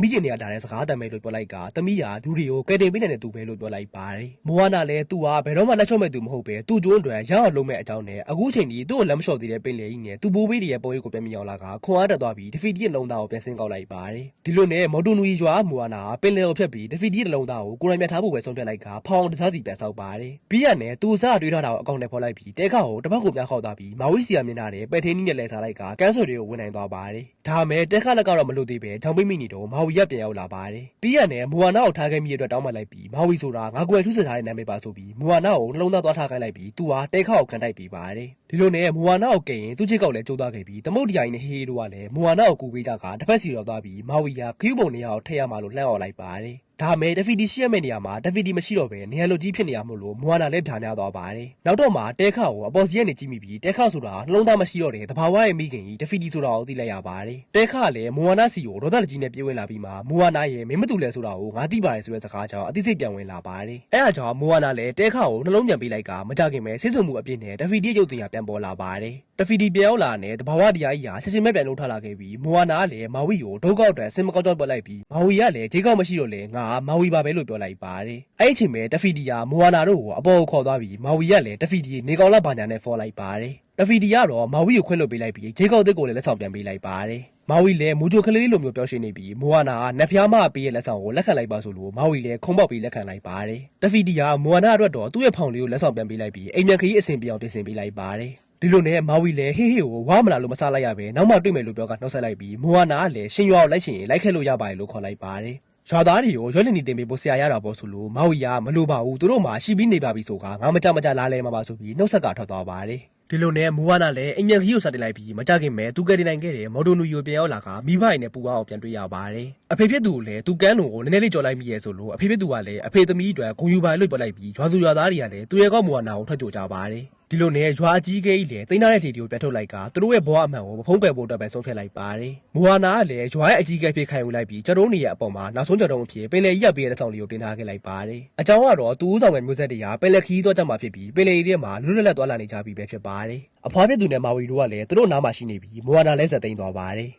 မီးကျင်နေရတာတဲ့စကားတမ်းပဲလို့ပြောလိုက်ကသမီးကလူတွေကိုကယ်တင်ပေးနိုင်တဲ့သူပဲလို့ပြောလိုက်ပါတယ်မူဟာနာလည်းသူကဘယ်တော့မှလက်ချော့မဲ့သူမဟုတ်ပဲသူ့ကျိုးအတွက်ရအောင်လုပ်မဲ့အကြောင်းနဲ့အခုချိန်ကြီးသူ့ကိုလက်မလျှော့သေးတဲ့ပင်လေကြီးနဲ့သူ့ဘိုးဘေးတွေရဲ့ပုံရိပ်ကိုပြန်မြောက်လာကခွန်အားတက်သွားပြီးတဖီတီရဲ့လုံသားကိုပြန်ဆင်းကောက်လိုက်ပါတယ်ဒီလိုနဲ့ မော်တူနူကြီးရွာမူဟာနာပင်လေကိုဖျက်ပြီးတဖီတီရဲ့လုံသားကို ကိုရိုင်းမြတ်ထားဖို့ပဲ ဆုံးဖြတ်လိုက်ကဖောင်တစားစီ ပြန်ဆောက်ပါတယ်ပြီးရနဲ့ သူ့စားတွေးထားတာကို အကောင့်နဲ့ဖော်လိုက်ပြီးတဲခါကိုတပတ်ကိုများခောက်သွားပြီး မာဝီစီယာမြင်လာတဲ့ ပဲထင်းနီးနဲ့လဲစားလိုက်ကကန်းဆွေတွေကို ဝင်နိုင်သွားပါတယ် ဒါမဲ့တဲခါလက်ကတော့ မလို့သေးပဲဂျောင်ပိမိနေတော့မာဝီရပြန်ရောက်လာပါတယ်ပြီးရနဲ့ မူဟာနာကို ထားခဲ့မိတဲ့အတွက် တောင်းပန်လိုက်ပြီး မာဝီဆိုတာ ငါကွယ်ထူးစထားတဲ့ နာမည်ပါဆိုပြီး မူဟာနာကို နှလုံးသား သွားထားခိုင်းလိုက်ပြီး သူဟာတဲခါကိုခံတိုက်ပြီးပါတယ် ဒီလိုနဲ့ မူဟာနာကိုကင်ရင်သူ့ချစ်ကောက်လည်း ကျိုးသွားခဲ့ပြီး သမုတ်တရားကြီးနဲ့ ဟေးဟေးတို့ကလည်း မူဟာနာကို ကူပေးကြကတစ်ဖက်စီတော့သွားပြီးမာဝီယာခီးပုံနေရာကိုထည့်ရမှာလို့လှမ်းអော်လိုက်ပါတယ်ဒါမဲ့တဖီတီရှိရမယ့်နေရာမှာတဖီတီမရှိတော့ပဲနေရာလိုကြီးဖြစ်နေရမို့လို့မွာနာလည်းဖြာများသွားပါတယ်။နောက်တော့မှတဲခါကို အပေါ်စီကနေကြည့်မိပြီးတဲခါဆိုတာ နှလုံးသားမရှိတော့တဲ့တဘာဝရဲ့မိခင်ကြီးတဖီတီဆိုတာကို သိလိုက်ရပါတယ်။တဲခါလည်းမွာနာစီကို ဒေါသတကြီးနဲ့ ပြေးဝင်လာပြီးမှမွာနာရဲ့ မင်းမတူလဲဆိုတာကို ငါသိပါတယ်ဆိုတဲ့စကားကြောင့် အသိစိတ်ပြန်ဝင်လာပါတယ်။အဲအကြောင်းမွာနာလည်းတဲခါကို နှလုံးပြန်ပေးလိုက်ကမကြခင်ပဲစိတ်ဆုံမှုအပြည့်နဲ့တဖီတီရုပ်တရားပြန်ပေါ်လာပါတယ်။တဖီတီပြန်ရောက်လာတဲ့တဘာဝတရားကြီးဟာ ချက်ချင်းပဲ ပြန်လုံးထလာခဲ့ပြီးမွာနာကလည်း မာဝီကို ဒုက္ခအတွက်စင်မကောက်တော့ပြလိုက်ပြီး မာဝီကလည်းဂျေကောက်မရှိတော့လေငါမာဝီပါပဲလို့ပြောလိုက်ပါတယ်။အဲ့ဒီအချိန်မှာတဖီတီကမွာနာတို့ကိုအပေါ်ကိုခေါ်သွားပြီးမာဝီကလည်းတဖီတီနေကောင်လာဘာညာနဲ့ဖော်လိုက်ပါတယ်။တဖီတီကတော့မာဝီကိုခွင့်လွှတ်ပေးလိုက်ပြီးဂျေကောက်တစ်ကိုလည်းလက်ဆောင်ပြန်ပေးလိုက်ပါတယ်။မာဝီလည်းမူဂျိုကလေးလိုမျိုးပြောရှိနေပြီးမိုဟာနာကနက်ဖျားမပေးရဲ့လက်ဆောင်ကိုလက်ခံလိုက်ပါဆိုလို့မာဝီလည်းခုံပေါက်ပြီးလက်ခံလိုက်ပါတယ်။တဖီတီကမိုဟာနာအတွက်တော့သူ့ရဲ့ဖောင်လေးကိုလက်ဆောင်ပြန်ပေးလိုက်ပြီးအိမ်မြန်ခရီးအဆင်ပြေအောင်ပြင်ဆင်ပေးလိုက်ပါတယ်။ဒီလိုနဲ့မာဝီလည်းဟေးဟေးကိုဝါမလာလို့မစားလိုက်ရပဲနောက်မှတွေ့မယ်လို့ပြောကနှုတ်ဆက်လိုက်ပြီးမိုဟာနာကလည်းရှင်ရွာကိုလိုက်ချင်ရင်လိုက်ခဲ့လို့ရပါတယ်လို့ခေါ်လိုက်ပါတယ်။ ရွာသားတွေကိုရွက်လင်နေတင်ပေးဖို့ဆရာရတာပေါ့ဆိုလို့မာဝီကမလိုပါဘူးသူတို့မှရှိပြီးနေပါပြီဆိုကငါမကြမကြလာလဲမှာပါဆိုပြီးနှုတ်ဆက်ကထွက်သွားပါတယ်။ဒီလိုနဲ့မိုးဝါနာလည်းအိမ်မြန်ခီးကိုစတင်လိုက်ပြီးမကြခင်မဲ့သူကယ်တင်နိုင်ခဲ့တဲ့မော်ဒိုနူယိုပြန်ရောက်လာကမိဘအိမ်နဲ့ပူပေါင်းအောင်ပြန်တွေ့ရပါတယ်။အဖေဖြစ်သူကိုလည်းသူကန်းလုံးကိုနည်းနည်းလေးကြော်လိုက်မိရဲ့ဆိုလို့အဖေဖြစ်သူကလည်းအဖေသမီးအတွက်ဂုံယူပါလို့ပြောလိုက်ပြီးရွာသူရွာသားတွေကလည်းသူရဲ့ကောက်မိုးဝါနာကိုထွက်ကြကြပါတယ်။ ဒီလိုနဲ့ရွာအကြီးကြီးကြီးလည်းတိန်းထားတဲ့ထေတီကိုပြန်ထုတ်လိုက်ကသူတို့ရဲ့ဘဝအမှန်ကိုမဖုံးပယ်ဖို့အတွက်ပဲဆုံးဖြတ်လိုက်ပါတယ်။မိုဟာနာကလည်းရွာရဲ့အကြီးကြီးဖြစ်ခံယူလိုက်ပြီးကျတော်နေရဲ့အပေါ်မှာနောက်ဆုံးကြတော့အဖြစ်ပင်လယ်ကြီးရပ်ပေးတဲ့ဆောင်လေးကိုတင်ထားခဲ့လိုက်ပါတယ်။အကြောင်းကတော့သူဦးဆောင်တဲ့မျိုးဆက်တွေကပင်လယ်ခီးသွားကြမှာဖြစ်ပြီးပင်လယ်ကြီးထဲမှာလွတ်လပ်လပ်သွားလာနေကြပြီပဲဖြစ်ပါတယ်။အဖွားဖြစ်သူနဲ့မာဝီတို့ကလည်းသူတို့နားမှာရှိနေပြီးမိုဟာနာလည်းဆက်သိမ်းသွားပါတယ်။